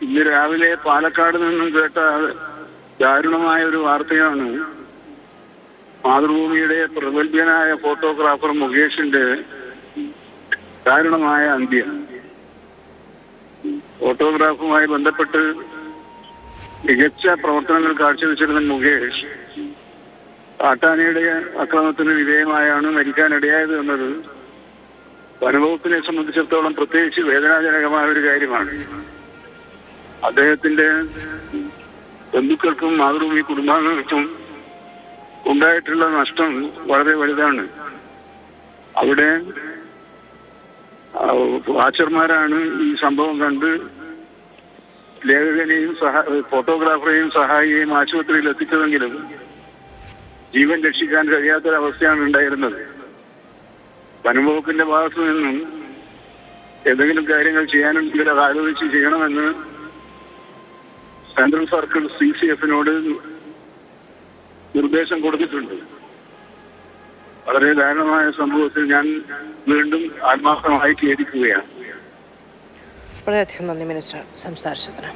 ഇന്ന് രാവിലെ പാലക്കാട് നിന്നും കേട്ട ദാരുണമായ ഒരു വാർത്തയാണ് മാതൃഭൂമിയുടെ പ്രഗത്ഭനായ ഫോട്ടോഗ്രാഫർ മുകേഷിന്റെ ദാരുണമായ അന്ത്യം. ഫോട്ടോഗ്രാഫുമായി ബന്ധപ്പെട്ട് മികച്ച പ്രവർത്തനങ്ങൾ കാഴ്ചവെച്ചിരുന്ന മുകേഷ് കാട്ടാനയുടെ അക്രമത്തിന് വിധേയമായാണ് മരിക്കാനിടയായത് എന്നത് വനവകുപ്പിനെ സംബന്ധിച്ചിടത്തോളം പ്രത്യേകിച്ച് വേദനാജനകമായ ഒരു കാര്യമാണ്. അദ്ദേഹത്തിന്റെ ബന്ധുക്കൾക്കും മാതൃഭൂമി കുടുംബാംഗങ്ങൾക്കും ഉണ്ടായിട്ടുള്ള നഷ്ടം വളരെ വലുതാണ്. അവിടെ വാച്ചർമാരാണ് ഈ സംഭവം കണ്ട് ലേഖകനെയും സഹായ ഫോട്ടോഗ്രാഫറെയും സഹായിയെയും ആശുപത്രിയിൽ എത്തിച്ചതെങ്കിലും ജീവൻ രക്ഷിക്കാൻ കഴിയാത്തൊരവസ്ഥയാണ് ഉണ്ടായിരുന്നത്. വനംവകുപ്പിന്റെ ഭാഗത്തു നിന്നും എന്തെങ്കിലും കാര്യങ്ങൾ ചെയ്യാനുണ്ടെങ്കിൽ അത് ആലോചിച്ച് ചെയ്യണമെന്ന് സെൻട്രൽ സർക്കിൾ സി സി എഫിനോട് നിർദ്ദേശം കൊടുത്തിട്ടുണ്ട്. വളരെ ദാരുണമായ സംഭവത്തിൽ ഞാൻ വീണ്ടും ആത്മാർത്ഥമായി ഖേദിക്കുകയാണ്. വളരെയധികം നന്ദി മിനിസ്റ്റർ സംസാരിച്ചതിന്.